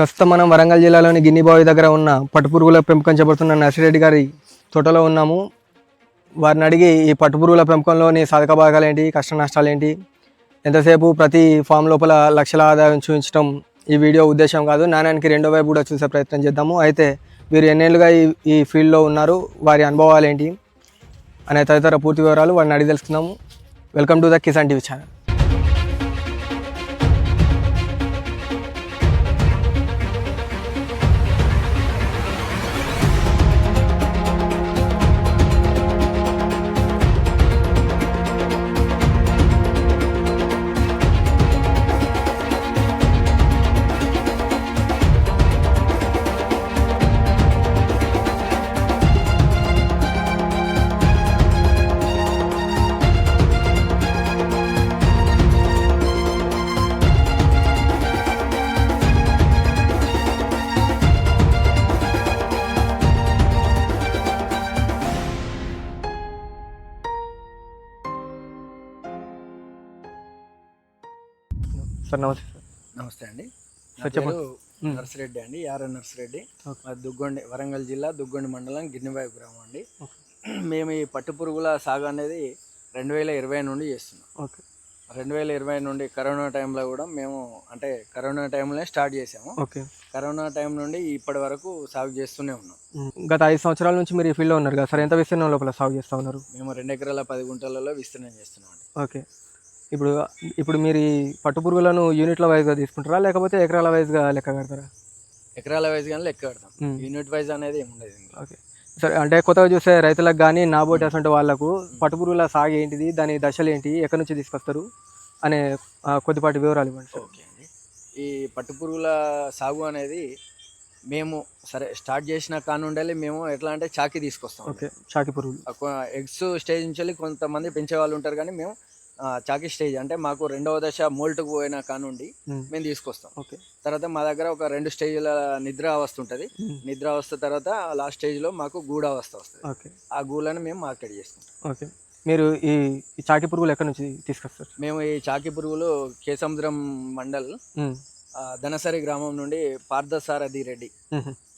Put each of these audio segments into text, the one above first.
ప్రస్తుతం మనం వరంగల్ జిల్లాలోని గిన్నిబావి దగ్గర ఉన్న పట్టుపురుగుల పెంపకం చేపడుతున్న నర్సిరెడ్డి గారి తోటలో ఉన్నాము. వారిని అడిగి ఈ పట్టుపురుగుల పెంపకంలోని సాధక భాగాలు ఏంటి కష్ట నష్టాలు ఏంటి ఎంతసేపు ప్రతి ఫామ్ లోపల లక్షల ఆదాయం చూపించడం ఈ వీడియో ఉద్దేశం కాదు. నాణ్యానికి రెండో వైపు కూడా చూసే ప్రయత్నం చేద్దాము. అయితే వీరు ఎన్నేళ్ళుగా ఈ ఈ ఫీల్డ్లో ఉన్నారు. వారి అనుభవాలు ఏంటి అనే తదితర పూర్తి వివరాలు వారిని అడిగి తెలుసుకుందాము. Welcome to the Kisan TV channel. Sir నమస్తే సార్. నమస్తే అండి. నర్సిరెడ్డి అండి యార నర్సిరెడ్డి. దుగ్గొండి వరంగల్ జిల్లా దుగ్గొండి మండలం గిన్నెబాయి గ్రామం అండి. మేము ఈ పట్టు పురుగుల సాగు అనేది రెండు వేల ఇరవై నుండి చేస్తున్నాం. ఓకే. రెండు వేల ఇరవై నుండి కరోనా టైంలో కూడా మేము అంటే కరోనా టైంలో స్టార్ట్ చేసాము ఓకే. కరోనా టైం నుండి ఇప్పటి వరకు సాగు చేస్తూనే ఉన్నాం. గత ఐదు సంవత్సరాల నుంచి మీరు ఈ ఫీల్డ్లో ఉన్నారు కదా సార్ ఎంత విస్తీర్ణం లోపల సాగు చేస్తూ ఉన్నారు? మేము రెండు ఎకరాల పది గుంటలలో విస్తీర్ణం చేస్తున్నాం అండి. ఓకే. ఇప్పుడు ఇప్పుడు మీరు ఈ పట్టు పురుగులను యూనిట్ల వైజ్గా తీసుకుంటారా? లేకపోతే ఎకరాల వైజ్గా లెక్క కడతారా? ఎకరాల వైజ్ కానీ లెక్క కడతాం. యూనిట్ వైజ్ అనేది ఏమి ఉండదు ఇందులో. ఓకే. సరే అంటే కొత్తగా చూసే రైతులకు కానీ నాబోటి అసంటి వాళ్ళకు పట్టు పురుగుల సాగు ఏంటిది? దాని దశలు ఏంటి? ఎక్కడి నుంచి తీసుకొస్తారు? అనే కొద్దిపాటి వివరాలు ఇవ్వండి ఓకే అండి. ఈ పట్టు పురుగుల సాగు అనేది మేము సరే స్టార్ట్ చేసిన కానుండాలి మేము ఎట్లా అంటే చాకి తీసుకొస్తాం. ఓకే. చాకి పురుగులు. ఎగ్స్ స్టేజ్ నుంచి వెళ్ళి కొంతమంది పెంచే వాళ్ళు ఉంటారు కానీ మేము చాకి స్టేజ్ అంటే మాకు రెండవ దశ మోల్ట్కి పోయిన కానుండి మేము. తీసుకొస్తాం. ఓకే. తర్వాత మా దగ్గర ఒక రెండు స్టేజ్ల నిద్ర అవస్థ ఉంటుంది. నిద్ర అవస్థ తర్వాత లాస్ట్ స్టేజ్లో మాకు గూడ అవస్థ వస్తుంది. ఓకే. ఆ గూళ్ళని మేము మార్కెట్ చేసుకుంటాం ఓకే. మీరు ఈ చాకి పురుగులు ఎక్కడి నుంచి తీసుకొస్తారు? మేము ఈ చాకి పురుగులు కేసముద్రం మండల్ ధనసరి గ్రామం నుండి పార్థసారథి రెడ్డి.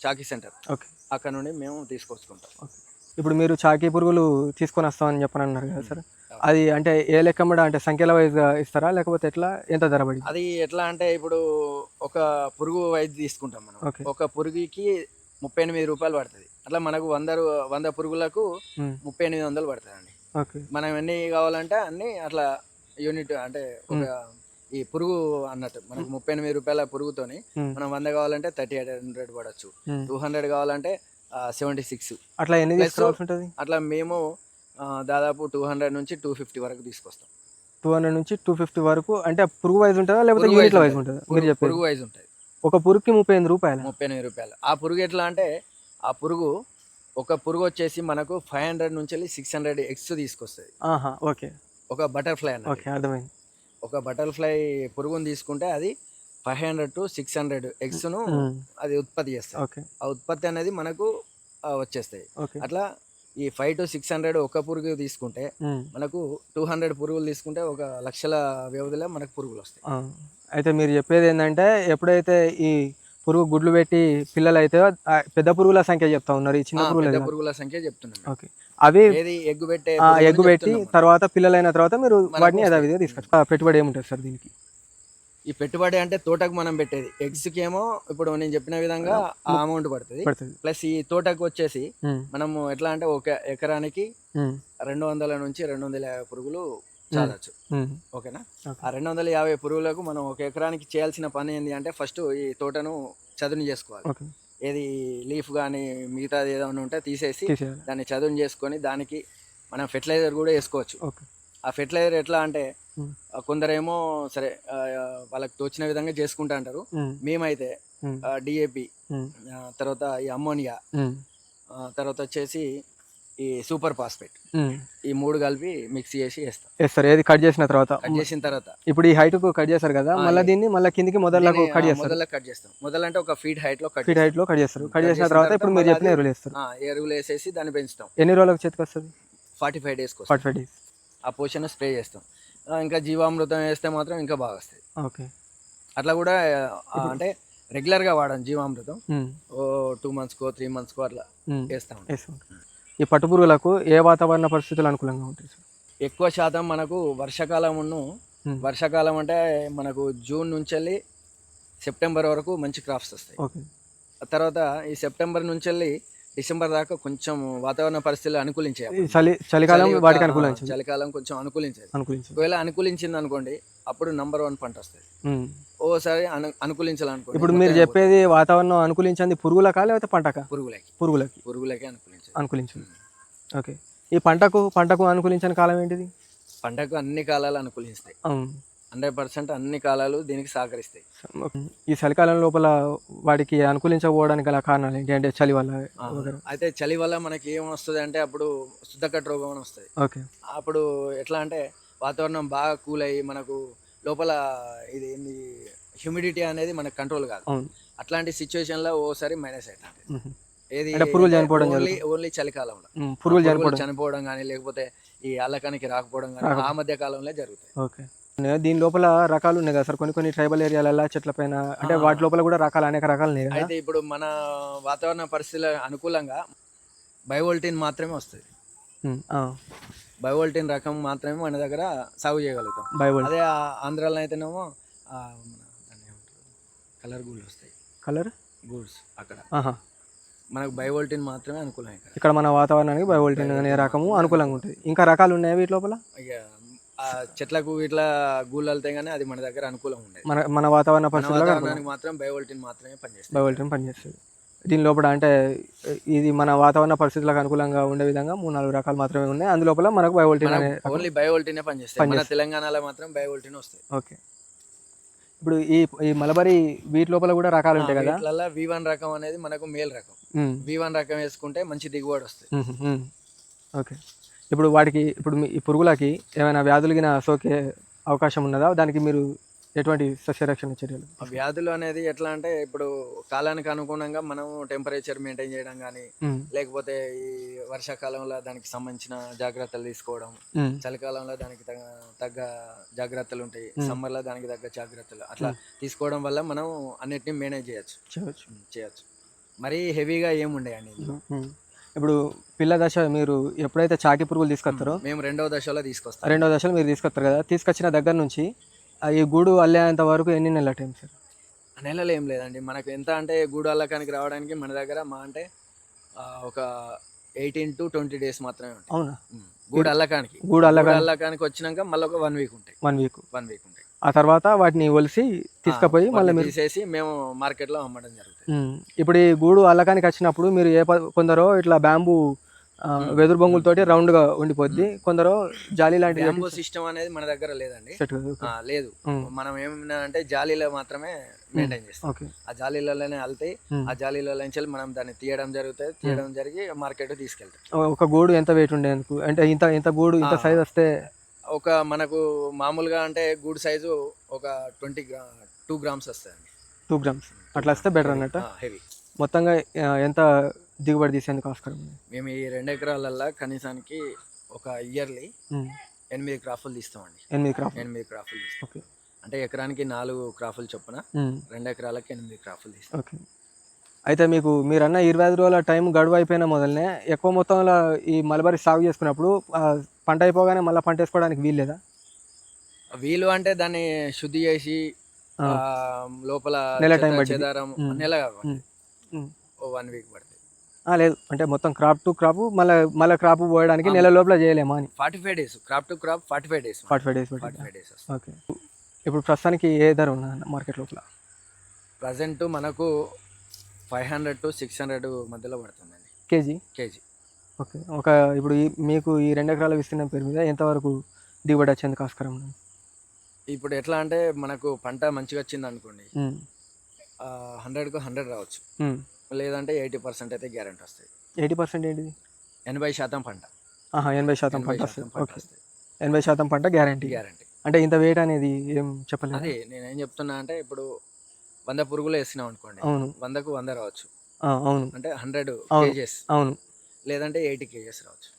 చాకి సెంటర్. ఓకే. అక్కడ నుండి మేము తీసుకొచ్చుకుంటాం. ఓకే. ఇప్పుడు మీరు చాకీ పురుగులు తీసుకొని వస్తామని చెప్పని అన్నారు కదా సార్. అది అంటే ఏ లెక్కమ్మడ అంటే సంఖ్యల వైజ్గా ఇస్తారా? లేకపోతే ఎట్లా? ఎంత ధర పడింది? అది ఎట్లా అంటే ఇప్పుడు ఒక పురుగు వైద్య తీసుకుంటాం మనం. ఒక పురుగుకి ముప్పై ఎనిమిది రూపాయలు పడుతుంది. అట్లా మనకు వంద వంద పురుగులకు ముప్పై ఎనిమిది వందలు పడుతుందండి. ఓకే. మనం ఎన్ని కావాలంటే అన్ని అట్లా యూనిట్ అంటే ఒక ఈ పురుగు అన్నట్టు మనకు ముప్పై ఎనిమిది రూపాయల పురుగుతోని మనం వంద కావాలంటే థర్టీ ఎయిట్ హండ్రెడ్ పడవచ్చు. టూ హండ్రెడ్ కావాలంటే సెవెంటీ సిక్స్ అట్లా ఎన్ని తీసుకోవాల్సి ఉంటుంది? అట్లా మేము దాదాపు టూ హండ్రెడ్ నుంచి టూ ఫిఫ్టీ వరకు తీసుకొస్తాం. టూ హండ్రెడ్ నుంచి టూ ఫిఫ్టీ వరకు అంటే పురుగు వైజ్ ఉంటుందా లేకపోతే యూనిట్ల వైజ్ ఉంటుంది. మీరు చెప్పేది. పురుగు వైజ్ ఉంటుంది. ఒక పురుగుకి ముప్పై ఎనిమిది రూపాయలు? ముప్పై ఎనిమిది రూపాయలు. ఆ పురుగు ఎట్లా అంటే ఆ పురుగు ఒక పురుగు వచ్చేసి మనకు ఫైవ్ హండ్రెడ్ నుంచి వెళ్ళి సిక్స్ హండ్రెడ్ ఎగ్స్ తీసుకొస్తుంది. ఆహా ఓకే. ఒక బటర్ఫ్లై ఓకే అర్థమైంది. ఒక బటర్ఫ్లై పురుగుని తీసుకుంటే అది five hundred to six hundred ఎగ్స్ను అది ఉత్పత్తి చేస్తుంది ఓకే. ఆ ఉత్పత్తి అనేది మనకు వచ్చేస్తాయి. అట్లా ఈ ఫైవ్ టు సిక్స్ హండ్రెడ్ ఒక పురుగు తీసుకుంటే మనకు టూ హండ్రెడ్ పురుగులు తీసుకుంటే ఒక లక్షల వ్యవధిలో మనకు పురుగులు వస్తాయి. అయితే మీరు చెప్పేది ఏంటంటే ఎప్పుడైతే ఈ పురుగు గుడ్లు పెట్టి పిల్లలు అయితే పెద్ద పురుగుల సంఖ్య చెప్తా ఉన్నారు ఈ చిన్న పురుగులు. పురుగుల సంఖ్య చెప్తున్నాను. ఓకే. అవి ఎగ్గు పెట్టే ఎగ్గు పెట్టి. తర్వాత పిల్లలైన తర్వాత మీరు వాటిని. యథావిధిగా తీసుకొచ్చారు ఆ, పెట్టుబడి ఏముంటుంది సార్ దీనికి? ఈ పెట్టుబడి అంటే తోటకు మనం పెట్టేది. ఎగ్స్కి ఏమో ఇప్పుడు నేను చెప్పిన విధంగా ఆ అమౌంట్ పడుతుంది. ప్లస్ ఈ తోటకు వచ్చేసి మనము ఎట్లా అంటే ఒక ఎకరానికి రెండు వందల నుంచి రెండు వందల యాభై పురుగులు చాలచ్చు. ఓకేనా? ఓకే. ఆ రెండు వందల యాభై పురుగులకు మనం ఒక ఎకరానికి చేయాల్సిన పని ఏంటి అంటే ఫస్ట్ ఈ తోటను చదును చేసుకోవాలి. ఏది లీఫ్ కానీ మిగతాది ఏదైనా ఉంటే తీసేసి దాన్ని చదును చేసుకొని దానికి మనం ఫెర్టిలైజర్ కూడా వేసుకోవచ్చు. ఆ ఫెర్టిలైజర్ ఎట్లా అంటే కొందరేమో సరే వాళ్ళకి తోచిన విధంగా చేసుకుంటా అంటారు. మేమైతే డిఏపి తర్వాత ఈ అమ్మోనియా తర్వాత వచ్చేసి ఈ సూపర్ ఫాస్ఫేట్. ఈ మూడు కలిపి మిక్స్ చేసి వేస్తాం. ఏది కట్ చేసిన తర్వాత? కట్ చేసిన తర్వాత. ఇప్పుడు ఈ హైట్కు కట్ చేస్తారు కదా మళ్ళీ దీన్ని మళ్ళీ కిందికి మొదలకు కట్ చేస్తారు. మొదల్లో కట్ చేస్తాం మొదలంటే ఒక ఫీట్ హైట్లో కట్ ఫీట్ హైట్లో కట్ చేస్తారు. కట్ చేసిన తర్వాత ఇప్పుడు మీరు చెప్పిన ఎరువులు వేస్తారు. ఎరువులు వేసేసి దాన్ని పెంచుతాం. ఎన్ని రోజులకు చేతికి వస్తుంది? ఫార్టీ ఫైవ్ డేస్కి ఫార్టీ ఫైవ్ డేస్. ఆ పోషన్ స్ప్రే చేస్తాం. ఇంకా జీవామృతం వేస్తే మాత్రం ఇంకా బాగా వస్తాయి. ఓకే. అట్లా కూడా అంటే రెగ్యులర్గా వాడడం జీవామృతం. ఓ టూ మంత్స్కో త్రీ మంత్స్కో అట్లా వేస్తాం. ఈ పట్టు పురుగులకు ఏ వాతావరణ పరిస్థితులు అనుకూలంగా ఉంటాయి సార్? ఎక్కువ శాతం మనకు వర్షాకాలం వర్షాకాలం అంటే మనకు జూన్ నుంచి వెళ్ళి సెప్టెంబర్ వరకు మంచి క్రాప్స్ వస్తాయి. తర్వాత ఈ సెప్టెంబర్ నుంచి వెళ్ళి డిసెంబర్ దాకా కొంచెం వాతావరణ పరిస్థితులు అనుకూలించాయి చలి చలికాలం వాటికి అనుకూలించింది. చలికాలం కొంచెం అనుకూలించేది. అనుకూలించింది. ఒకవేళ అనుకూలించింది అనుకోండి అప్పుడు నంబర్ వన్ పంట వస్తుంది. ఓసారి అను అనుకూలించాలనుకోండి. ఇప్పుడు మీరు చెప్పేది వాతావరణం అనుకూలించింది పురుగులకా లేకపోతే పంటకా? పురుగులకి. పురుగులకి. పురుగులకే అనుకూలించదు. అనుకూలించింది. ఓకే. ఈ పంటకు పంటకు అనుకూలించని కాలం ఏంటిది? పంటకు అన్ని కాలాలు అనుకూలిస్తాయి. హండ్రెడ్ పర్సెంట్ అన్ని కాలాలు దీనికి సహకరిస్తాయి. ఈ చలికాలం లోపల వాటికి అనుకూలించకపోవడానికి గల కారణాలు ఏంటి? అంటే చలి వల్ల. అయితే చలి వల్ల మనకి ఏం వస్తుంది అంటే అప్పుడు శుద్ధకట్ట రోగం అని వస్తుంది. ఓకే. అప్పుడు ఎట్లా అంటే వాతావరణం బాగా కూల్ అయ్యి మనకు లోపల ఇది ఏంది? హ్యూమిడిటీ అనేది మనకు కంట్రోల్ కాదు. అట్లాంటి సిచ్యువేషన్లో ఓసారి మైనస్ అవుతుంది. ఏది పురుగులు చనిపోవడం ఓన్లీ ఓన్లీ చలికాలంలో. పురుగులు చనిపోవడం. కానీ లేకపోతే ఈ అల్లకానికి రాకపోవడం కానీ ఆ మధ్య కాలంలో జరుగుతాయి. ఓకే. దీని లోపల రకాలు ఉన్నాయి కదా సార్? కొన్ని కొన్ని ట్రైబల్ ఏరియాలలో చెట్ల పైన అంటే వాటి లోపల కూడా రకాలు అనేక రకాలు ఉన్నాయి అయితే ఇప్పుడు మన వాతావరణ పరిస్థితుల అనుకూలంగా బయోవోల్టిన్ మాత్రమే వస్తుంది. బయోవోల్టిన్ రకం మాత్రమే మన దగ్గర సాగు చేయగలుగుతాం. బైబుల్ అదే ఆంధ్రాలో అయితేనేమో కలర్ గూళ్ళు వస్తాయి. కలర్? గూడ్స్ అక్కడ. మనకు బయోవోల్టిన్ మాత్రమే అనుకూలం ఇక్కడ. మన వాతావరణానికి బయోవోల్టిన్ అనే రకము అనుకూలంగా ఉంటుంది. ఇంకా రకాలు ఉన్నాయి వీటి లోపల? చెట్లకు ఇట్లా గూళ్ళు వెళ్తే కానీ అది మన దగ్గర అనుకూలం ఉండేది. మన మన వాతావరణ వాతావరణానికి మాత్రం బయోవోల్టిన్ మాత్రమే పనిచేస్తుంది. బయోవోల్టిన్ పనిచేస్తుంది. దీని లోపల అంటే ఇది మన వాతావరణ పరిస్థితులకు అనుకూలంగా ఉండే విధంగా మూడు నాలుగు రకాలు మాత్రమే ఉన్నాయి. అందులోపల మనకు రకం ఓన్లీ బయోవోల్టినే పనిచేస్తాయి. మన తెలంగాణలో మాత్రం బయోవోల్టిన్ వస్తాయి. ఓకే. ఇప్పుడు ఈ ఈ మలబరీ వీటి లోపల కూడా రకాలు ఉంటాయి కదా? వీటిలలో వి వన్ రకం అనేది మనకు మేల్ రకం. వి వన్ రకం వేసుకుంటే మంచి దిగుబడి వస్తుంది. ఓకే. ఇప్పుడు వాటికి ఇప్పుడు మీ ఈ పురుగులకి ఏమైనా వ్యాధులు గిన సోకే అవకాశం ఉన్నదా? దానికి మీరు ఎటువంటి సస్యరక్షణ చర్యలు? వ్యాధులు అనేది ఎట్లా అంటే ఇప్పుడు కాలానికి అనుగుణంగా మనం టెంపరేచర్ మెయింటైన్ చేయడం కానీ లేకపోతే ఈ వర్షాకాలంలో దానికి సంబంధించిన జాగ్రత్తలు తీసుకోవడం చలికాలంలో దానికి తగ్గ తగ్గ జాగ్రత్తలు ఉంటాయి సమ్మర్లో దానికి తగ్గ జాగ్రత్తలు. అట్లా తీసుకోవడం వల్ల మనం అన్నిటిని మేనేజ్ చేయొచ్చు. చేయొచ్చు. మరీ హెవీగా ఏముండేయండి ఇందులో. ఇప్పుడు పిల్ల దశ మీరు ఎప్పుడైతే చాకి పురుగులు తీసుకొస్తారో మేము రెండవ దశలో తీసుకొస్తాం. రెండో దశలో మీరు తీసుకొస్తారు కదా తీసుకొచ్చిన దగ్గర నుంచి ఈ గూడు అల్లేంత వరకు ఎన్ని నెలల టైం సార్ నెలలు ఏం లేదండి. మనకు ఎంత అంటే గూడు అల్లకానికి రావడానికి మన దగ్గర మా అంటే ఒక ఎయిటీన్ టు ట్వంటీ డేస్ మాత్రమే ఉంటాయి. అవునా? గూడు అల్లకానికి. గూడు అల్లకానికి. వచ్చినాక మళ్ళీ ఒక వన్ వీక్ ఉంటాయి. వన్ వీక్ వన్ వీక్ ఉంటాయి. ఆ తర్వాత వాటిని ఒలిసి తీసుకుపోయి మళ్ళీ మీరు తీసేసి మేము మార్కెట్లో అమ్మడం జరుగుతుంది. ఇప్పుడు ఈ గూడు అల్లకానికి వచ్చినప్పుడు మీరు ఏ కొందరో ఇట్లా బ్యాంబూ వెదురు బొంగులతోటి రౌండ్గా ఉండిపోద్ది. కొందరు జాలి లాంటి బ్యాంబో సిస్టమ్ అనేది మన దగ్గర లేదండి. లేదు. మనం ఏమన్నా అంటే జాలీలో మాత్రమే మెయింటైన్ చేస్తాం. ఆ జాలీలలోనే వెళ్తాయి. ఆ జాలీలో నుంచి మనం దాన్ని తీయడం జరుగుతుంది. తీయడం జరిగి మార్కెట్ తీసుకెళ్తాం. ఒక గూడు ఎంత వెయిట్ ఉండేందుకు అంటే ఇంత ఇంత గూడు ఇంత సైజ్ వస్తే ఒక మనకు మామూలుగా అంటే గూడ్ సైజు ఒక ట్వంటీ గ్రా టూ గ్రామ్స్ వస్తుంది టూ గ్రామ్స్. అట్లా వస్తే బెటర్ అన్నట్టు? హెవీ. మొత్తంగా ఎంత దిగుబడి తీసేందుకు ఆస్కారం ఉంది? మేము ఈ రెండు ఎకరాలల్లో కనీసానికి ఒక ఇయర్లీ. ఎనిమిది క్రాఫులు తీస్తామండి. ఎనిమిది క్రాప్ ఎనిమిది క్రాఫులు తీస్తాం. ఓకే. అంటే ఎకరానికి నాలుగు క్రాఫులు చొప్పున. రెండు ఎకరాలకి ఎనిమిది క్రాఫులు తీస్తాం. ఓకే. అయితే మీకు మీరన్న ఇరవై ఐదు రోజుల టైం గడువు అయిపోయిన మొదలనే ఎక్కువ మొత్తంలో ఈ మలబరి సాగు చేసుకున్నప్పుడు పంట అయిపోగానే మళ్ళీ పంట వేసుకోవడానికి వీల్లేదా వీలు అంటే దాన్ని శుద్ధి చేసి లోపల నెల పట్టింది. చెదారం. నెల వన్ వీక్ పడుతుంది. ఆ, లేదు. అంటే మొత్తం క్రాప్ టు క్రాప్ మళ్ళీ మళ్ళీ క్రాప్ పోయడానికి నెల లోపల చేయలేమా అని. Forty five days. Crop to crop forty five days. Forty five days forty five days okay. ఇప్పుడు ప్రస్తుతానికి ఏ ధర ఉన్నా మార్కెట్ లోపల? ప్రజెంట్ మనకు five hundred to six hundred మధ్యలో పడుతుందండి. కేజీ? కేజీ. ఓకే. ఒక ఇప్పుడు ఈ మీకు ఈ రెండు ఎకరాల విస్తీర్ణం పేరు మీద ఎంతవరకు దిగుబడి వచ్చేందుకు ఆస్కారం ఉంది ఇప్పుడు ఎట్లా అంటే మనకు పంట మంచిగా వచ్చింది అనుకోండి ఉమ్. హండ్రెడ్కు హండ్రెడ్ రావచ్చు. ఉమ్. లేదంటే ఎయిటీ పర్సెంట్ అయితే గ్యారెంటీ వస్తాయి. ఎయిటీ పర్సెంట్ ఏంటిది? ఎనభై శాతం పంట. ఆహా ఎనభై శాతం ఎనభై పంట శాతం వస్తుంది. పంట ఓకే. వస్తాయి. ఎనభై శాతం పంట గ్యారంటీ. గ్యారెంటీ. అంటే ఇంత వెయిట్ అనేది ఏం చెప్పలేదు? అదే నేను ఏం చెప్తున్నా అంటే ఇప్పుడు వంద పురుగులు వేసినాం అనుకోండి అవును. వందకు వంద రావచ్చు. ఆ, అవును. అంటే హండ్రెడ్ అవును. కేజెస్. అవును. లేదంటే ఎయిటీ కేజెస్ రావచ్చు.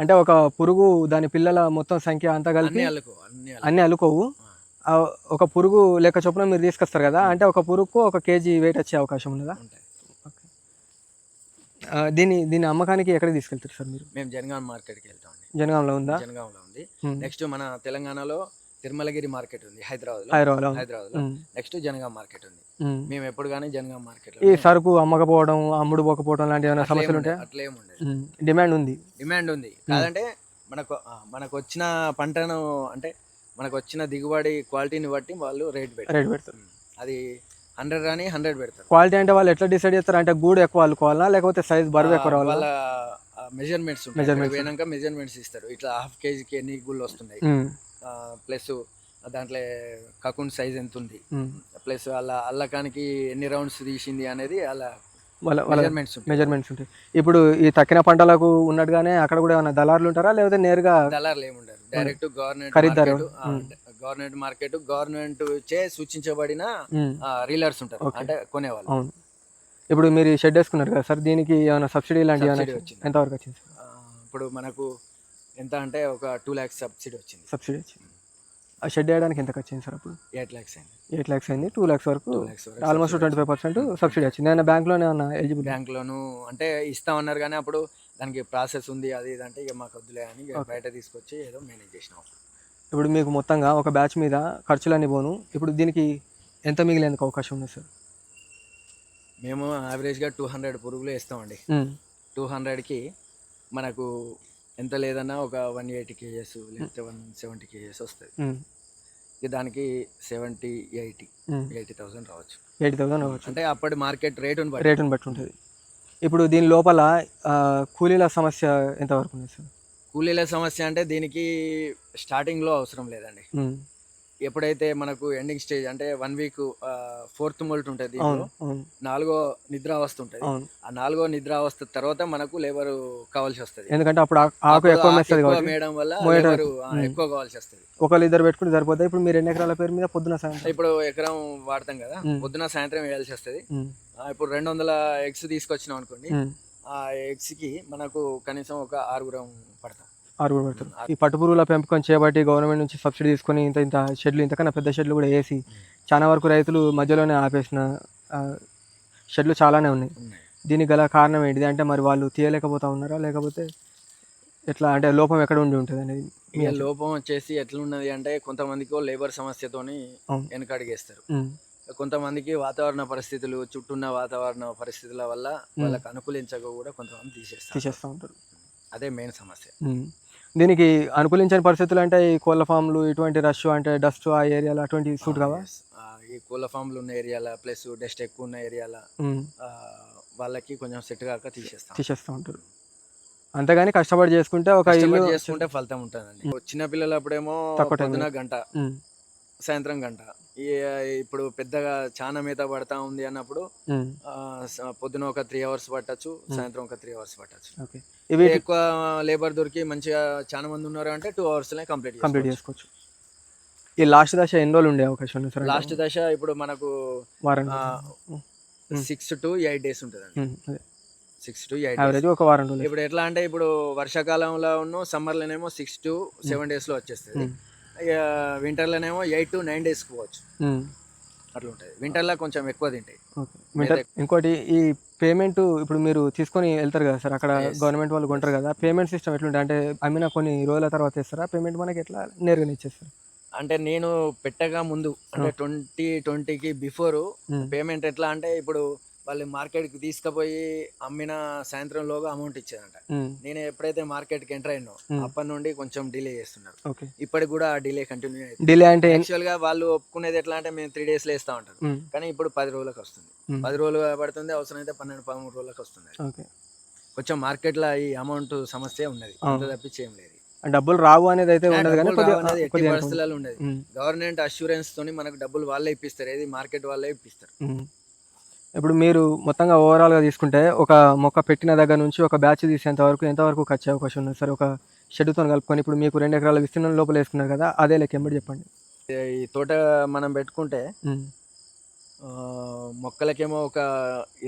అంటే ఒక పురుగు దాని పిల్లల మొత్తం సంఖ్య అంతా కలిపి అన్ని అల్లుకో అన్ని అల్లుకో. అన్ని అల్లుకోవు ఒక పురుగు లెక్క చొప్పున మీరు తీసుకొస్తారు కదా అంటే ఒక పురుగుకు ఒక కేజీ వెయిట్ వచ్చే అవకాశం ఉన్నదా? దీని దీని అమ్మకానికి ఎక్కడికి తీసుకెళ్తారు సార్ మీరు? మేము జనగాం మార్కెట్కి వెళ్తామండి. జనగాంలో ఉందా? జనగాంలో ఉంది. నెక్స్ట్ మన తెలంగాణలో తిరుమలగిరి మార్కెట్ ఉంది హైదరాబాద్ హైదరాబాద్లో ఉమ్, నెక్స్ట్ జనగాం మార్కెట్ ఉంది. మేము ఎప్పుడు కానీ జనగాం మార్కెట్ ఈ సరుకు అమ్మకపోవడం అమ్ముడు పోకపోవడం లాంటి ఏమైనా సమస్యలు ఉంటాయా? అట్లా ఏమి ఉండదు. ఉమ్, డిమాండ్ ఉంది. డిమాండ్ ఉంది. కాదంటే మనకు మనకు వచ్చిన పంటను అంటే మనకు వచ్చిన దిగుబడి క్వాలిటీని బట్టి వాళ్ళు రేట్ పెడతారు. రేట్ పెడతారు. అది హండ్రెడ్ అని హండ్రెడ్ పెడతారు. క్వాలిటీ అంటే వాళ్ళు ఎట్లా డిసైడ్ చేస్తారు? అంటే గూడు ఎక్కువ వాళ్ళుకోవాలా లేకపోతే సైజ్ బరువు ఎక్కువ వాళ్ళ మెజర్మెంట్స్ Measurements. పోయినాక మెజర్మెంట్స్ ఇస్తారు. ఇట్లా హాఫ్ కేజీకి ఎన్ని గుళ్ళు వస్తున్నాయి? ప్లస్ దాంట్లో కకున్ సైజ్ ఎంత ఉంది. ప్లస్ అలా అల్లకానికి ఎన్ని రౌండ్స్ తీసింది అనేది అలా మెజర్మెంట్స్ ఉంటాయి. మెజర్మెంట్స్ ఉంటాయి. ఇప్పుడు ఈ తక్కిన పంటలకు ఉన్నట్టుగానే అక్కడ కూడా ఏమైనా దళారులు ఉంటారా? లేకపోతే నేరుగా దళారులు ఏముండరు డైరెక్ట్ గవర్నమెంట్ ఖరీదారు. గవర్నమెంట్ మార్కెట్ గవర్నమెంట్ చే సూచించబడిన రీలర్స్ ఉంటారు. అంటే కొనేవాళ్ళు. అవును. ఇప్పుడు మీరు షెడ్ వేసుకున్నారు కదా సార్ దీనికి ఏమైనా సబ్సిడీ లాంటివి వచ్చింది. ఎంతవరకు వచ్చింది ఇప్పుడు మనకు ఎంత అంటే ఒక టూ ల్యాక్స్ సబ్సిడీ వచ్చింది. సబ్సిడీ వచ్చింది. ఆ షెడ్ వేయడానికి ఎంత వచ్చింది సార్ అప్పుడు? ఎయిట్ ల్యాక్స్ అయింది. ఎయిట్ ల్యాక్స్ అయింది. టూ ల్యాక్స్ వరకు almost twenty five percent subsidy వచ్చింది. నేను బ్యాంక్లోనే ఏమన్నా ఎలిజిబుల్ బ్యాంక్ లోను అంటే ఇస్తామన్నారు కానీ అప్పుడు దానికి ప్రాసెస్ ఉంది అది ఇది అంటే ఇక మాకు వద్దులే అని ఇక బయట తీసుకొచ్చి ఏదో మేనేజ్ చేసినాం ఇప్పుడు మీకు మొత్తంగా ఒక బ్యాచ్ మీద ఖర్చులన్నీ పోను. ఇప్పుడు దీనికి ఎంత మిగిలేందుకు అవకాశం ఉంది సార్? మేము యావరేజ్గా టూ హండ్రెడ్ పురుగులు వేస్తామండి. టూ హండ్రెడ్కి మనకు ఎంత లేదన్నా ఒక వన్ ఎయిటీ కేజెస్ లేకపోతే వన్ సెవెంటీ కేజెస్ వస్తుంది. ఇక దానికి సెవెంటీ ఎయిటీ. ఎయిటీ థౌసండ్ రావచ్చు. ఎయిటీ థౌసండ్ అవ్వచ్చు అంటే అప్పటి మార్కెట్ రేటుని బట్టి. రేటుని బట్టి ఉంటుంది. ఇప్పుడు దీని లోపల కూలీల సమస్య ఎంతవరకు ఉంది సార్? కూలీల సమస్య అంటే దీనికి స్టార్టింగ్లో అవసరం లేదండి. ఎప్పుడైతే మనకు ఎండింగ్ స్టేజ్ అంటే వన్ వీక్ ఫోర్త్ మొల్ట్ ఉంటుంది నాలుగో నిద్రావస్థ ఉంటుంది. ఆ నాలుగో నిద్రావస్థ తర్వాత మనకు లేబర్ కావాల్సి వస్తుంది. ఎందుకంటే అప్పుడు ఆకు ఎక్కువ మేయడం వల్ల లేబరు. ఎక్కువ కావాల్సి వస్తుంది. ఒకళ్ళు ఇద్దరు పెట్టుకుంటే సరిపోతాయి ఇప్పుడు మీరు ఎన్ని ఎకరాల పేరు మీద పొద్దున సాయంత్రం? ఇప్పుడు ఎకరం వాడతాం కదా. పొద్దున సాయంత్రం వేయాల్సి వస్తుంది. ఇప్పుడు రెండు వందల ఎగ్స్ తీసుకొచ్చినాం అనుకోండి. ఆ ఎగ్స్కి మనకు కనీసం ఒక ఆరుగురం పడతాం. ఆరుగురు పెడతారు. ఈ పట్టు పురుగుల పెంపకం చేయబట్టి గవర్నమెంట్ నుంచి సబ్సిడీ తీసుకొని ఇంత ఇంత షెడ్లు ఇంతకన్నా పెద్ద షెడ్లు కూడా వేసి చాలా వరకు రైతులు మధ్యలోనే ఆపేసిన షెడ్లు చాలానే ఉన్నాయి. దీనికి గల కారణం ఏంటిది అంటే మరి వాళ్ళు తీయలేకపోతా ఉన్నారా? లేకపోతే ఎట్లా? అంటే లోపం ఎక్కడ ఉండి ఉంటుంది అనేది ఇక లోపం వచ్చేసి ఎట్లున్నది అంటే కొంతమందికి లేబర్ సమస్యతోని. వెనకడిగేస్తారు. కొంతమందికి వాతావరణ పరిస్థితులు చుట్టూన్న వాతావరణ పరిస్థితుల వల్ల వాళ్ళకి అనుకూలించక కూడా కొంతమంది తీసేస్తారు తీసేస్తూ ఉంటారు. అదే మెయిన్ సమస్య. దీనికి అనుకూలించని పరిస్థితులు అంటే ఈ కోళ్ళ ఫామ్లు ఇటువంటి రష్ అంటే డస్ట్ ఆ ఏరియాలో అటువంటి సూట్ కావా? ఈ కోళ్ళ ఫామ్లు ఉన్న ఏరియాల ప్లస్ డస్ట్ ఎక్కువ ఉన్న ఏరియాల వాళ్ళకి కొంచెం సెట్ కాక తీసేస్తాం. తీసేస్తూ ఉంటారు. అంతేగాని కష్టపడి చేసుకుంటే ఒక ఇల్లు చేసుకుంటే ఫలితం ఉంటుందండి. చిన్న పిల్లలు అప్పుడేమో పొద్దున గంట సాయంత్రం గంట ఇప్పుడు పెద్దగా చాలా మేత పడతా ఉంది అన్నప్పుడు పొద్దున ఒక త్రీ అవర్స్ పట్టచ్చు సాయంత్రం ఒక త్రీ అవర్స్ పట్టచ్చు. ఇవి ఎక్కువ లేబర్ దొరికి మంచిగా చాలా మంది ఉన్నారు అంటే టూ అవర్స్ కంప్లీట్ కంప్లీట్ చేసుకోవచ్చు. ఈ లాస్ట్ దశ ఎన్ని రోజులు ఉండే అవకాశం ఉంది సార్? లాస్ట్ దశ ఇప్పుడు మనకు. సిక్స్ టు ఎయిట్ డేస్ అదే. సిక్స్ టు ఎయిట్ ఒక వారం రోజులు. ఇప్పుడు ఎట్లా అంటే ఇప్పుడు వర్షాకాలంలో ఉన్న సమ్మర్లోనేమో సిక్స్ టు సెవెన్ డేస్లో వచ్చేస్తుంది. ఉమ్. ఇక వింటర్లోనేమో ఎయిట్ టు నైన్ డేస్కి పోవచ్చు. అట్లా ఉంటుంది వింటర్లో కొంచెం ఎక్కువ తింటాయి. మీటర్ ఇంకోటి ఈ పేమెంట్ ఇప్పుడు మీరు తీసుకొని వెళ్తారు కదా సార్? అక్కడ. గవర్నమెంట్ వాళ్ళు కొంటారు కదా? పేమెంట్ సిస్టమ్ ఎట్లుంటుంది అంటే అమ్మిన కొన్ని రోజుల తర్వాత ఇస్తారా? పేమెంట్ మనకి ఎట్లా నేరుగా ఇచ్చేస్తారు అంటే నేను పెట్టగా ముందు అంటే ట్వంటీ ట్వంటీకి బిఫోర్ పేమెంట్ ఎట్లా అంటే ఇప్పుడు వాళ్ళు మార్కెట్కి తీసుకుపోయి అమ్మిన సాయంత్రంలోగా అమౌంట్ ఇచ్చేదంట నేను ఎప్పుడైతే మార్కెట్కి ఎంటర్ అయినో. అప్పటి నుండి కొంచెం డిలే చేస్తున్నారు. ఇప్పటికి కూడా డిలే కంటిన్యూ అవుతుంది. డిలే అంటే ఎన్- యాక్చువల్గా వాళ్ళు ఒప్పుకునేది ఎట్లా అంటే మేము త్రీ డేస్లో వేస్తా ఉంటారు. ఉమ్, కానీ ఇప్పుడు పది రోజులకు వస్తుంది. పది రోజులు పడుతుంది అవసరమైతే పన్నెండు పదమూడు రోజులకు వస్తుంది. కొంచెం మార్కెట్లో ఈ అమౌంట్ సమస్య ఉన్నది. అంత తప్పించి ఏం లేదు. డబ్బులు రావు అనేది అయితే ఉండదు కానీ పరిస్థితులలో ఉండదు. గవర్నమెంట్ అష్యూరెన్స్ తోని మనకు డబ్బులు వాళ్ళే ఇప్పిస్తారు. ఏది మార్కెట్ వాళ్ళే ఇప్పిస్తారు. ఇప్పుడు మీరు మొత్తంగా ఓవరాల్గా తీసుకుంటే ఒక మొక్క పెట్టిన దగ్గర నుంచి ఒక బ్యాచ్ తీసేంత వరకు ఎంతవరకు ఖర్చు అవకాశం ఉంది? సార్ ఒక షెడ్తో కలుపుకొని ఇప్పుడు మీకు రెండు ఎకరాల విస్తీర్ణం లోపల వేసుకున్నారు కదా అదే లెక్క ఎంబడి చెప్పండి? ఈ తోట మనం పెట్టుకుంటే మొక్కలకేమో ఒక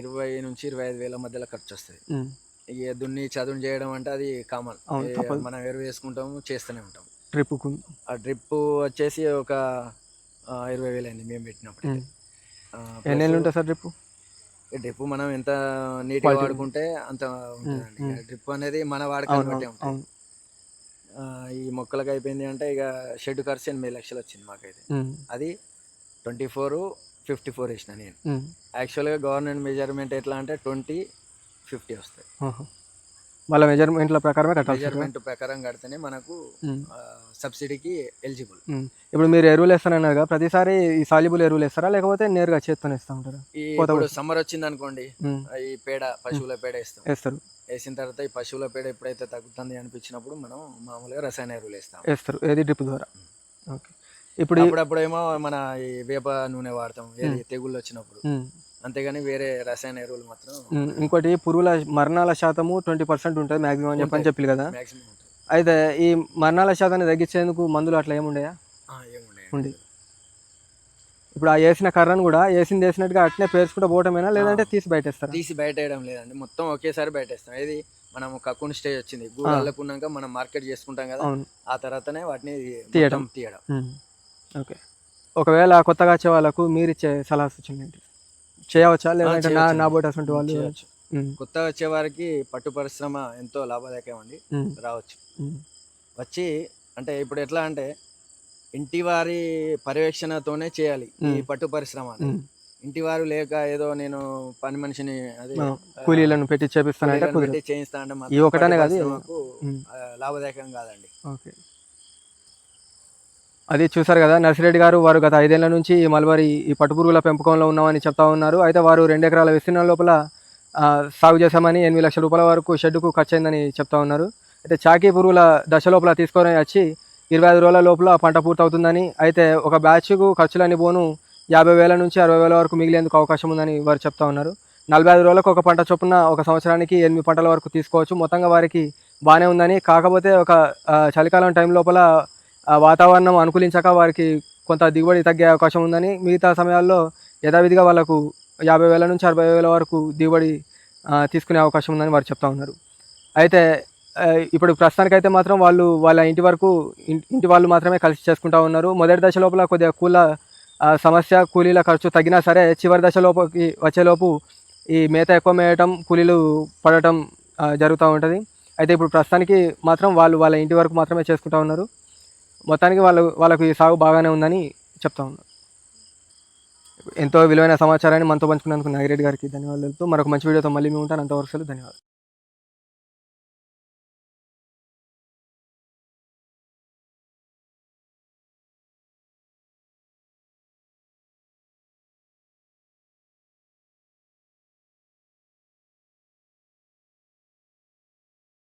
ఇరవై నుంచి ఇరవై ఐదు వేల మధ్యలో ఖర్చు వస్తుంది. ఇక దున్ని చదును చేయడం అంటే అది కామన్. మనం ఎరువు వేసుకుంటాము చేస్తూనే ఉంటాం ట్రిప్కు ఆ డ్రిప్ వచ్చేసి ఒక ఇరవై వేలు అయింది మేము పెట్టినప్పుడు. ఎన్ని నెలలు ఉంటుంది సార్ డ్రిప్ డ్రిప్ మనం ఎంత నీట్గా. వాడుకుంటే అంత ఉంటుందండి. డ్రిప్ అనేది మన వాడకాన్ని బట్టే ఉంటుంది. ఈ మొక్కలకు అయిపోయింది అంటే ఇక షెడ్ ఖర్చు ఎనిమిది లక్షలు వచ్చింది మాకైతే. Um, twenty four fifty four వేసిన నేను. యాక్చువల్గా గవర్నమెంట్ మెజర్మెంట్ ఎట్లా అంటే ట్వంటీ ఫిఫ్టీ వస్తాయి. వాళ్ళ మెజర్మెంట్ల ప్రకారమే కట్టాలి మెజర్మెంట్ ప్రకారం కడితేనే మనకు సబ్సిడీకి ఎలిజిబుల్. ఇప్పుడు మీరు ఎరువులు వేస్తానన్నారు కదా ప్రతిసారి ఈ సాల్యుబుల్ ఎరువులు వేస్తారా? లేకపోతే నేరుగా చేత్తో వేస్తూ ఉంటారా? ఇప్పుడు. సమ్మర్ వచ్చింది అనుకోండి ఈ పేడ పశువుల పేడ వేస్తాం. వేస్తారు. వేసిన తర్వాత ఈ పశువుల పేడ ఎప్పుడైతే తగ్గుతుంది అనిపించినప్పుడు మనం మామూలుగా రసాయన ఎరువులు వేస్తాం. వేస్తారు. ఏది డ్రిప్ ద్వారా? ఓకే. ఇప్పుడు అప్పుడప్పుడేమో మన ఈ వేప నూనె వాడతాం. ఏది తెగుళ్ళు వచ్చినప్పుడు. అంతేగాని వేరే రసాయన ఎరువులు మాత్రం ఇంకోటి పురుగుల మరణాల శాతము ట్వంటీ పర్సెంట్ ఉంటుంది మ్యాక్సిమం అని చెప్పని చెప్పి కదా. అయితే ఈ మరణాల శాతాన్ని తగ్గించేందుకు మందులు అట్లా ఏముండయా. ఇప్పుడు ఆ వేసిన కర్రను కూడా వేసింది వేసినట్టుగా అట్నే పేర్చుకుంటూ పోవటమేనా? లేదంటే తీసి బయటేస్తారా? తీసి బయట వేయడం లేదండి. మొత్తం ఒకేసారి బయట వేస్తాం ఏది మనం కక్కుని స్టేజ్ వచ్చింది. గూడు అల్లుకున్నాక మనం మార్కెట్ చేసుకుంటాం కదా ఆ తర్వాతనే వాటిని తీయడం. తీయడం. ఓకే. ఒకవేళ కొత్తగా వచ్చే వాళ్ళకు మీరు ఇచ్చే సలహా సూచనలు ఏంటి? చేయవచ్చా? లేదంటే నా బోట్ అటువంటి వాళ్ళు కొత్తగా వచ్చే వారికి పట్టు పరిశ్రమ ఎంతో లాభదాయకం అండి. రావచ్చు. వచ్చి అంటే ఇప్పుడు ఎట్లా అంటే ఇంటి వారి పర్యవేక్షణతోనే చేయాలి ఈ. పట్టు పరిశ్రమ. ఇంటి వారు లేక ఏదో నేను పని మనిషిని అది కూలీలను పెట్టి చేపిస్తానంటే కుదరదు పెట్టి చేయిస్తా అంటే ఈ ఒకటనే కాదు, పరిశ్రమకు ఉమ్. ఆ, లాభదాయకం కాదండి. ఓకే. అది చూసారు కదా నర్సిరెడ్డి గారు వారు గత ఐదేళ్ళ నుంచి ఈ మల్బరీ ఈ పట్టుపురుగుల పెంపకంలో ఉన్నామని చెప్తా ఉన్నారు. అయితే వారు రెండు ఎకరాల విస్తీర్ణం లోపల సాగు చేశామని ఎనిమిది లక్షల రూపాయల వరకు షెడ్డుకు ఖర్చు అయిందని చెప్తా ఉన్నారు. అయితే చాకీ పురుగుల దశ లోపల తీసుకొని వచ్చి ఇరవై ఐదు రోజుల లోపల పంట పూర్తవుతుందని అయితే ఒక బ్యాచ్కు ఖర్చులన్నీ పోను యాభై వేల నుంచి అరవై వేల వరకు మిగిలేందుకు అవకాశం ఉందని వారు చెప్తా ఉన్నారు. నలభై ఐదు రోజులకు ఒక పంట చొప్పున ఒక సంవత్సరానికి ఎనిమిది పంటల వరకు తీసుకోవచ్చు. మొత్తంగా వారికి బాగానే ఉందని కాకపోతే ఒక చలికాలం టైం లోపల వాతావరణం అనుకూలించక వారికి కొంత దిగుబడి తగ్గే అవకాశం ఉందని మిగతా సమయాల్లో యథావిధిగా వాళ్ళకు యాభై వేల నుంచి అరవై వేల వరకు దిగుబడి తీసుకునే అవకాశం ఉందని వారు చెప్తా ఉన్నారు. అయితే ఇప్పుడు ఇప్పుడు ప్రస్తుతానికైతే మాత్రం వాళ్ళు వాళ్ళ ఇంటి వరకు ఇంటి వాళ్ళు మాత్రమే కలిసి చేసుకుంటా ఉన్నారు. మొదటి దశ లోపల కొద్దిగా కూల సమస్య కూలీల ఖర్చు తగ్గినా సరే చివరి దశ లోపలికి వచ్చేలోపు ఈ మేత ఎక్కువ మేయటం కూలీలు పడటం జరుగుతూ ఉంటుంది. అయితే ఇప్పుడు ప్రస్తుతానికి మాత్రం వాళ్ళు వాళ్ళ ఇంటి వరకు మాత్రమే చేసుకుంటా ఉన్నారు. మొత్తానికి వాళ్ళు వాళ్ళకు ఈ సాగు బాగానే ఉందని చెప్తా ఉన్నారు ఎంతో విలువైన సమాచారాన్ని మనతో పంచుకున్నందుకు నాగిరెడ్డి గారికి ధన్యవాదాలతో మరొక మంచి వీడియోతో మళ్ళీ మేము ఉంటాను అంతవరకు ధన్యవాదాలు.